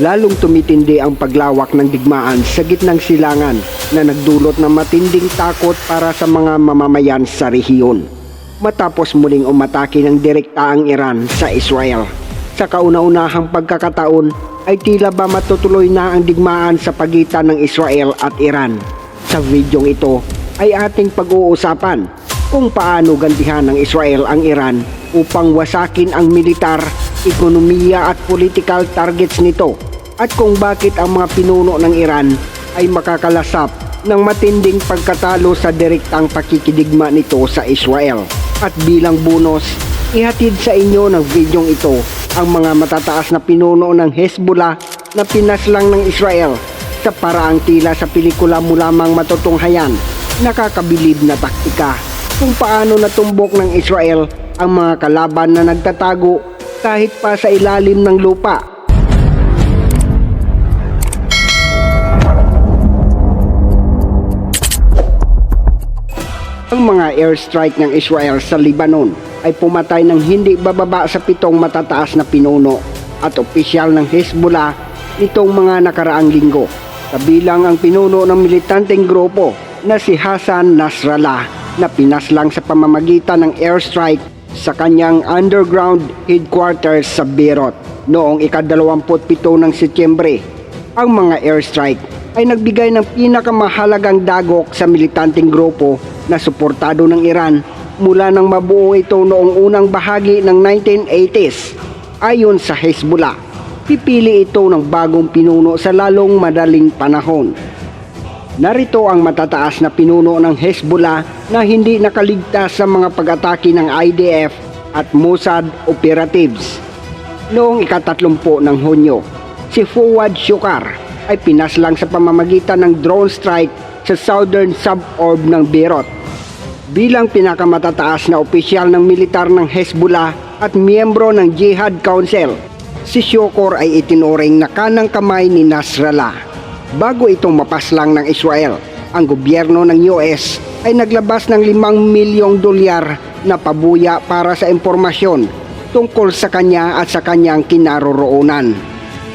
lalong tumitindi ang paglawak ng digmaan sa gitnang silangan na nagdulot ng matinding takot para sa mga mamamayan sa rehiyon. Matapos muling umatake ng direkta ang Iran sa Israel. Sa kauna-unahang pagkakataon ay tila ba matutuloy na ang digmaan sa pagitan ng Israel at Iran. Sa videong ito ay ating pag-uusapan kung paano gantihan ng Israel ang Iran upang wasakin ang militar, ekonomiya at political targets nito at kung bakit ang mga pinuno ng Iran ay makakalasap ng matinding pagkatalo sa direktang pakikidigma nito sa Israel. At bilang bonus, ihatid sa inyo ng videong ito ang mga matataas na pinuno ng Hezbollah na pinaslang ng Israel sa paraang tila sa pelikula mo lamang matutunghayan nakakabilib na taktika kung paano natumbok ng Israel ang mga kalaban na nagtatago kahit pa sa ilalim ng lupa. Ang mga airstrike ng Israel sa Lebanon ay pumatay ng hindi bababa sa pitong matataas na pinuno at opisyal ng Hezbollah nitong mga nakaraang linggo. Kabilang ang pinuno ng militanteng grupo na si Hassan Nasrallah na pinaslang sa pamamagitan ng airstrike sa kanyang underground headquarters sa Beirut noong ikadalawamput-pito ng Setyembre. Ang mga airstrike ay nagbigay ng pinakamahalagang dagok sa militanteng grupo na suportado ng Iran mula nang mabuo ito noong unang bahagi ng 1980s. Ayon sa Hezbollah, pipili ito ng bagong pinuno sa lalong madaling panahon. Narito ang matataas na pinuno ng Hezbollah na hindi nakaligtas sa mga pag-atake ng IDF at Mossad operatives. Noong ikatatlumpo ng Hunyo, si Fuad Shukar ay pinaslang sa pamamagitan ng drone strike sa southern suburb ng Beirut. Bilang pinakamatataas na opisyal ng militar ng Hezbollah at miyembro ng Jihad Council, si Shukar ay itinuring na kanang kamay ni Nasrallah. Bago itong mapaslang ng Israel, ang gobyerno ng US ay naglabas ng 5 milyong dolyar na pabuya para sa impormasyon tungkol sa kanya at sa kanyang kinaroroonan.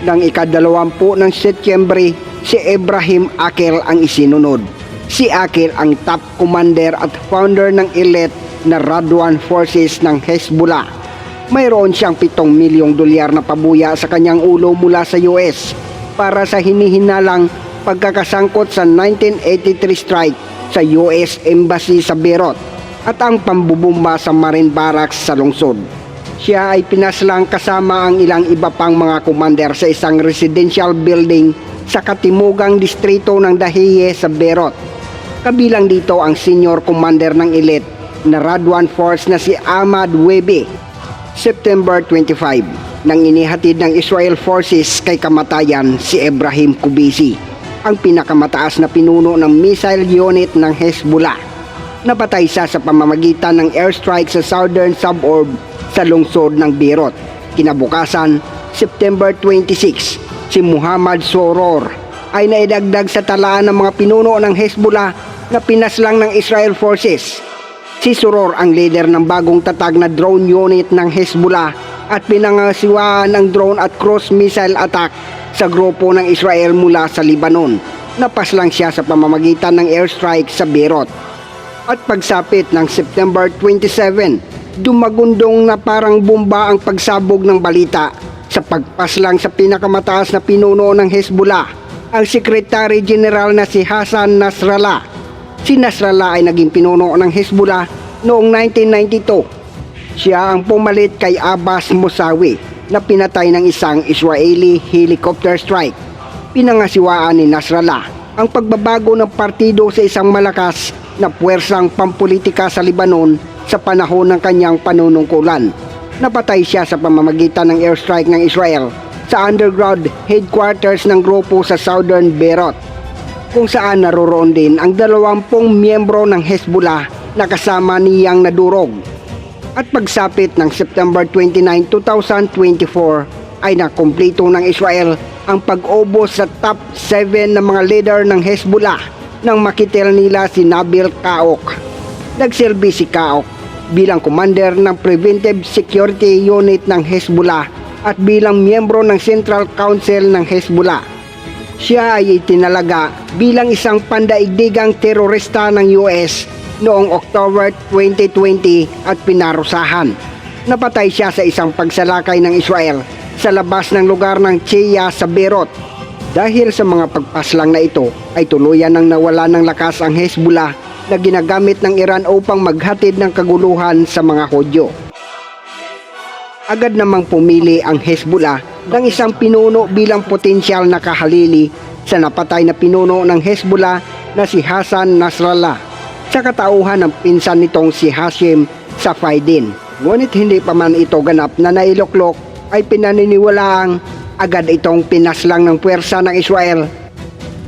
Nang ikadalawampu ng Setyembre, si Ibrahim Akel ang isinunod. Si Akel ang top commander at founder ng elite na Radwan Forces ng Hezbollah. Mayroon siyang 7 milyong dolyar na pabuya sa kanyang ulo mula sa US para sa hinihinalang pagkakasangkot sa 1983 strike sa US Embassy sa Beirut at ang pambubumba sa Marine Barracks sa lungsod. Siya ay pinaslang kasama ang ilang iba pang mga commander sa isang residential building sa katimugang distrito ng Dahiye sa Beirut. Kabilang dito ang senior commander ng elite na Radwan Force na si Ahmad Webe September 25 nang inihatid ng Israel Forces kay kamatayan si Ibrahim Kubisi, ang pinakamataas na pinuno ng missile unit ng Hezbollah. Napatay siya sa pamamagitan ng airstrike sa southern suburb sa lungsod ng Beirut. Kinabukasan, September 26, si Muhammad Soror ay naidagdag sa talaan ng mga pinuno ng Hezbollah na pinaslang ng Israel Forces. Si Soror ang leader ng bagong tatag na drone unit ng Hezbollah at pinangasiwaan ng drone at cruise missile attack sa grupo ng Israel mula sa Lebanon. Napaslang siya sa pamamagitan ng airstrike sa Beirut. At pagsapit ng September 27, dumagundong na parang bomba ang pagsabog ng balita sa pagpaslang sa pinakamataas na pinuno ng Hezbollah, ang Secretary General na si Hassan Nasrallah. Si Nasrallah ay naging pinuno ng Hezbollah noong 1992. Siya ang pumalit kay Abbas Musawi na pinatay ng isang Israeli helicopter strike. Pinangasiwaan ni Nasrallah ang pagbabago ng partido sa isang malakas na puwersang pampolitika sa Lebanon sa panahon ng kanyang panunungkulan. Napatay siya sa pamamagitan ng airstrike ng Israel sa underground headquarters ng grupo sa southern Beirut kung saan naroroon din ang dalawampung miyembro ng Hezbollah na kasama niyang nadurog. At pagsapit ng September 29, 2024 ay nakumpleto ng Israel ang pag-ubos sa top 7 ng mga leader ng Hezbollah nang makitil nila si Nabil Kaok. Nagsilbi si Kaok bilang commander ng Preventive Security Unit ng Hezbollah at bilang miyembro ng Central Council ng Hezbollah. Siya ay itinalaga bilang isang pandaigdigang terorista ng US noong October 2020 at pinarusahan. Napatay siya sa isang pagsalakay ng Israel sa labas ng lugar ng Cheya sa Beirut. Dahil sa mga pagpaslang na ito ay tuluyan ng nawala ng lakas ang Hezbollah na ginagamit ng Iran upang maghatid ng kaguluhan sa mga Hudyo. Agad namang pumili ang Hezbollah ng isang pinuno bilang potensyal na kahalili sa napatay na pinuno ng Hezbollah na si Hassan Nasrallah sa katauhan ng pinsan nitong si Hashim Safaidin. Ngunit hindi pa man ito ganap na nailoklok ay pinaniniwalaang agad itong pinaslang ng puwersa ng Israel.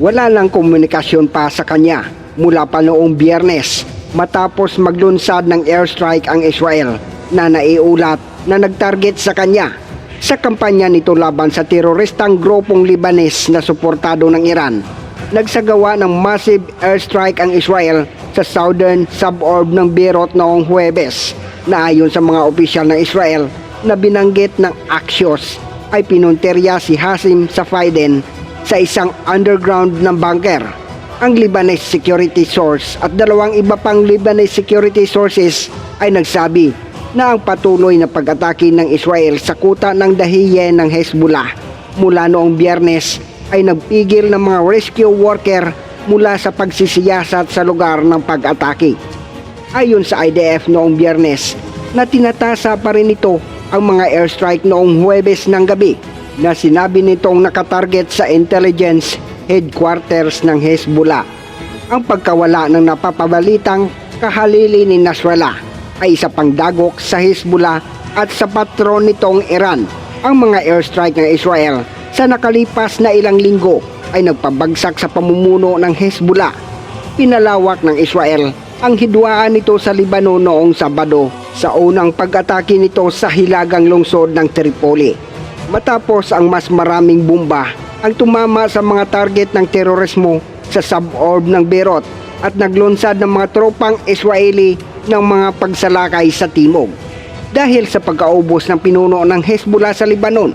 Wala lang komunikasyon pa sa kanya mula pa noong biyernes matapos maglunsad ng airstrike ang Israel na naiulat na nagtarget sa kanya sa kampanya nito laban sa teroristang grupong Libanes na suportado ng Iran. Nagsagawa ng massive airstrike ang Israel sa southern suburb ng Beirut noong Huwebes na ayon sa mga opisyal ng Israel na binanggit ng Axios ay pinunterya si Hasim Safaiden sa isang underground ng bunker. Ang Lebanese security source at dalawang iba pang Lebanese security sources ay nagsabi na ang patuloy na pag-atake ng Israel sa kuta ng dahiye ng Hezbollah mula noong biyernes ay nagpigil ng mga rescue worker mula sa pagsisiyasat sa lugar ng pag-atake. Ayon sa IDF noong biyernes na tinatasa pa rin ito ang mga airstrike noong Huwebes ng gabi na sinabi nitong nakatarget sa intelligence headquarters ng Hezbollah. Ang pagkawala ng napapabalitang kahalili ni Nasrallah ay isa pang dagok sa Hezbollah at sa patron nitong Iran. Ang mga airstrike ng Israel sa nakalipas na ilang linggo ay nagpabagsak sa pamumuno ng Hezbollah. Pinalawak ng Israel ang hidwaan nito sa Libanon noong Sabado sa unang pag-atake nito sa hilagang lungsod ng Tripoli. Matapos ang mas maraming bomba ang tumama sa mga target ng terorismo sa suburb ng Beirut at naglunsad ng mga tropang Israeli ng mga pagsalakay sa timog. Dahil sa pagkaubos ng pinuno ng Hezbollah sa Libanon,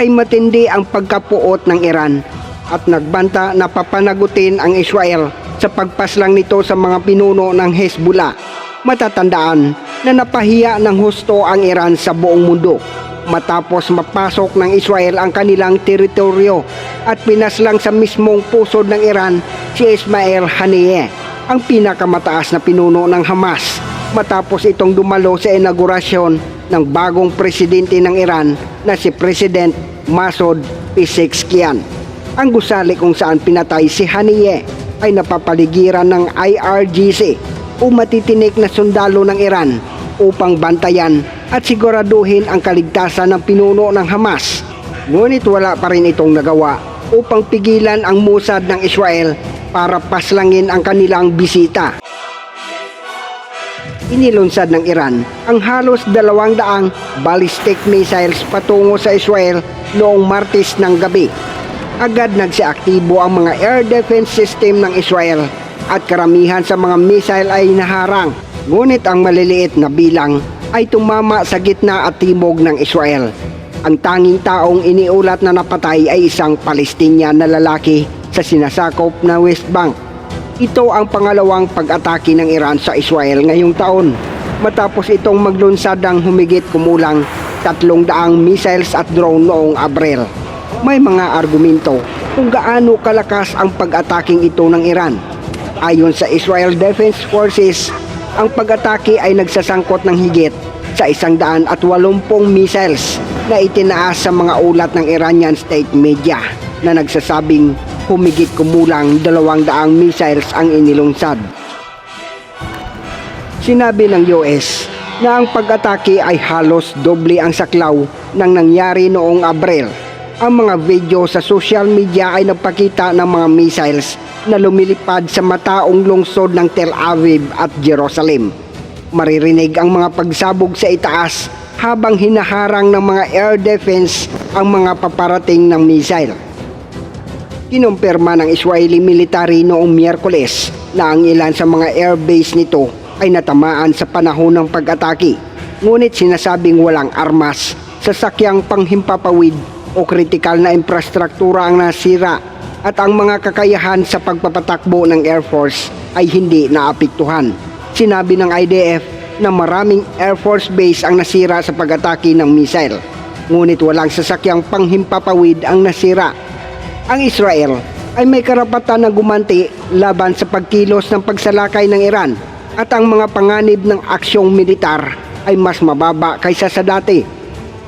ay matindi ang pagkapuot ng Iran at nagbanta na papanagutin ang Israel sa pagpaslang nito sa mga pinuno ng Hezbollah. Matatandaan na napahiya ng husto ang Iran sa buong mundo matapos mapasok ng Israel ang kanilang teritoryo at pinaslang sa mismong pusod ng Iran si Ismail Haniyeh, ang pinakamataas na pinuno ng Hamas matapos itong dumalo sa inaugurasyon ng bagong presidente ng Iran na si President Masoud Pezeshkian. Ang gusali kung saan pinatay si Haniyeh ay napapaligiran ng IRGC o matitinik na sundalo ng Iran upang bantayan at siguraduhin ang kaligtasan ng pinuno ng Hamas. Ngunit wala pa rin itong nagawa upang pigilan ang Mossad ng Israel para paslangin ang kanilang bisita. Inilunsad ng Iran ang halos dalawang daang ballistic missiles patungo sa Israel noong Martes ng gabi. Agad nagsiaktibo ang mga air defense system ng Israel at karamihan sa mga missile ay naharang. Ngunit ang maliliit na bilang ay tumama sa gitna at timog ng Israel. Ang tanging taong iniulat na napatay ay isang Palestinian na lalaki sa sinasakop na West Bank. Ito ang pangalawang pag-atake ng Iran sa Israel ngayong taon matapos itong maglunsad ng humigit kumulang tatlong daang missiles at drone noong Abril. May mga argumento kung gaano kalakas ang pag-ataking ito ng Iran. Ayon sa Israel Defense Forces, ang pag-atake ay nagsasangkot ng higit sa isang daan at walumpong missiles na itinaas sa mga ulat ng Iranian state media na nagsasabing humigit kumulang dalawang daang missiles ang inilunsad. Sinabi ng US na ang pag-atake ay halos doble ang saklaw ng nangyari noong Abril. Ang mga video sa social media ay nagpakita ng mga missiles na lumilipad sa mataong lungsod ng Tel Aviv at Jerusalem. Maririnig ang mga pagsabog sa itaas habang hinaharang ng mga air defense ang mga paparating ng missile. Kinumpirma ng Israeli military noong Miyerkules na ang ilan sa mga airbase nito ay natamaan sa panahon ng pag-atake. Ngunit sinasabing walang armas sasakyang panghimpapawid o kritikal na infrastruktura ang nasira at ang mga kakayahan sa pagpapatakbo ng Air Force ay hindi naapektuhan. Sinabi ng IDF na maraming Air Force base ang nasira sa pag-atake ng missile. Ngunit walang sasakyang panghimpapawid ang nasira. Ang Israel ay may karapatan na gumanti laban sa pagkilos ng pagsalakay ng Iran at ang mga panganib ng aksyong militar ay mas mababa kaysa sa dati.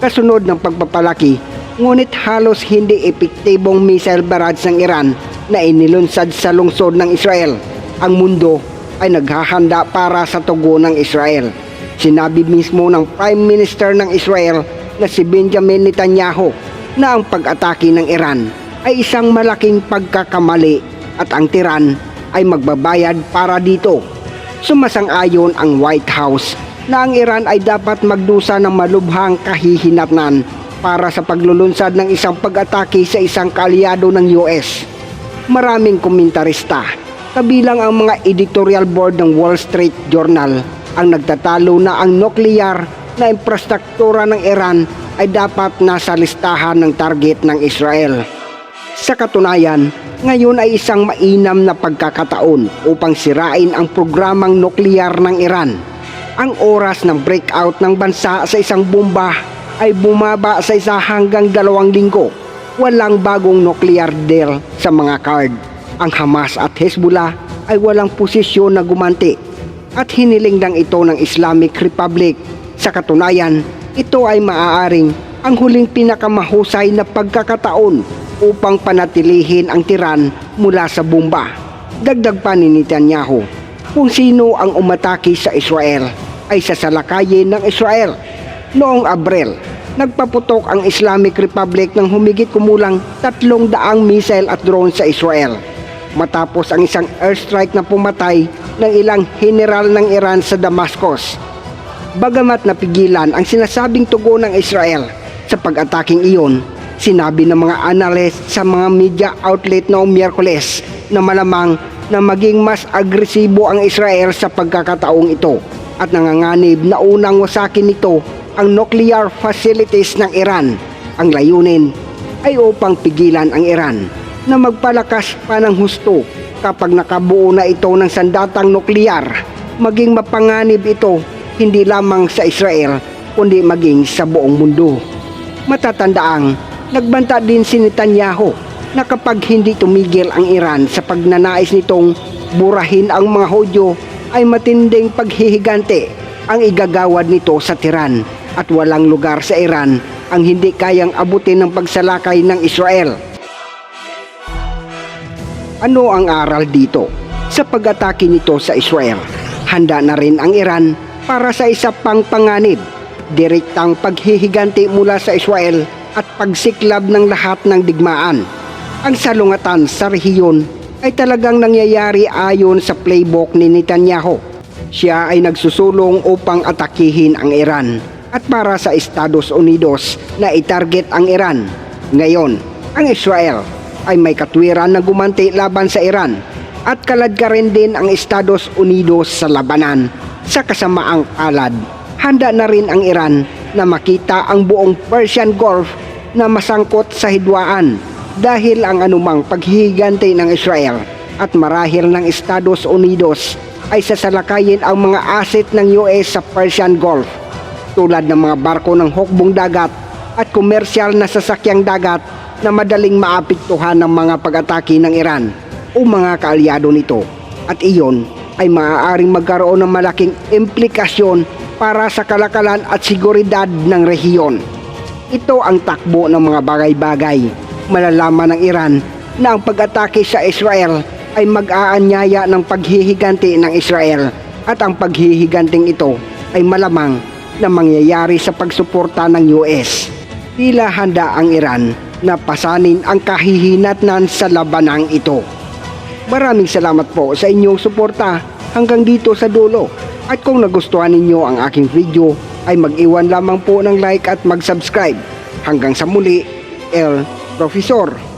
Kasunod ng pagpapalaki, ngunit halos hindi epektibong missile barrage ng Iran na inilunsad sa lungsod ng Israel. Ang mundo ay naghahanda para sa tugo ng Israel. Sinabi mismo ng Prime Minister ng Israel na si Benjamin Netanyahu na ang pag-atake ng Iran ay isang malaking pagkakamali at ang tiran ay magbabayad para dito. Sumasang-ayon ang White House na ang Iran ay dapat magdusa ng malubhang kahihinatnan para sa paglulunsad ng isang pag-atake sa isang kaalyado ng US. Maraming komentarista, kabilang ang mga editorial board ng Wall Street Journal, ang nagtatalo na ang nuklear na infrastruktura ng Iran ay dapat nasa listahan ng target ng Israel. Sa katunayan, ngayon ay isang mainam na pagkakataon upang sirain ang programang nuklear ng Iran. Ang oras ng breakout ng bansa sa isang bomba ay bumaba sa isa hanggang dalawang linggo. Walang bagong nuclear deal sa mga card. Ang Hamas at Hezbollah ay walang posisyon na gumanti at hiniling lang ito ng Islamic Republic. Sa katunayan, ito ay maaaring ang huling pinakamahusay na pagkakataon upang panatilihin ang tiran mula sa bomba. Dagdag pa ni Netanyahu, kung sino ang umatake sa Israel ay sasalakayin ng Israel. Noong Abril, nagpaputok ang Islamic Republic ng humigit kumulang tatlong daang missile at drone sa Israel. Matapos ang isang airstrike na pumatay ng ilang general ng Iran sa Damascus. Bagamat napigilan ang sinasabing tugo ng Israel sa pag-ataking iyon, sinabi ng mga analyst sa mga media outlet noong Miyerkules na malamang na maging mas agresibo ang Israel sa pagkakataong ito at nanganganib na unang wasakin nito ang nuclear facilities ng Iran. Ang layunin ay upang pigilan ang Iran na magpalakas pa ng husto kapag nakabuo na ito ng sandatang nuklear maging mapanganib ito hindi lamang sa Israel kundi maging sa buong mundo. Matatandaang nagbanta din si Netanyahu na kapag hindi tumigil ang Iran sa pagnanais nitong burahin ang mga Hudyo ay matinding paghihigante ang igagawad nito sa Tiran at walang lugar sa Iran ang hindi kayang abutin ng pagsalakay ng Israel. Ano ang aral dito? Sa pag-atake nito sa Israel, handa na rin ang Iran para sa isa pang panganib, direktang paghihiganti mula sa Israel at pagsiklab ng lahat ng digmaan. Ang salungatan sa rehiyon ay talagang nangyayari ayon sa playbook ni Netanyahu. Siya ay nagsusulong upang atakihin ang Iran at para sa Estados Unidos na itarget ang Iran. Ngayon, ang Israel ay may katwiran na gumanti laban sa Iran at kalad ka rin din ang Estados Unidos sa labanan sa kasamaang palad. Handa na rin ang Iran na makita ang buong Persian Gulf na masangkot sa hidwaan dahil ang anumang paghihigante ng Israel at marahil ng Estados Unidos ay sasalakayin ang mga asset ng US sa Persian Gulf tulad ng mga barko ng hukbong dagat at komersyal na sasakyang dagat na madaling maapektuhan ng mga pag-atake ng Iran o mga kaalyado nito at iyon ay maaaring magkaroon ng malaking implikasyon para sa kalakalan at seguridad ng rehiyon. Ito ang takbo ng mga bagay-bagay. Malalaman ng Iran na ang pag-atake sa Israel ay mag-aanyaya ng paghihiganti ng Israel at ang paghihiganting ito ay malamang na mangyayari sa pagsuporta ng US. Tila handa ang Iran na pasanin ang kahihinatnan sa labanang ito. Maraming salamat po sa inyong suporta hanggang dito sa dulo. At kung nagustuhan ninyo ang aking video ay mag-iwan lamang po ng like at mag-subscribe. Hanggang sa muli, El Profesor.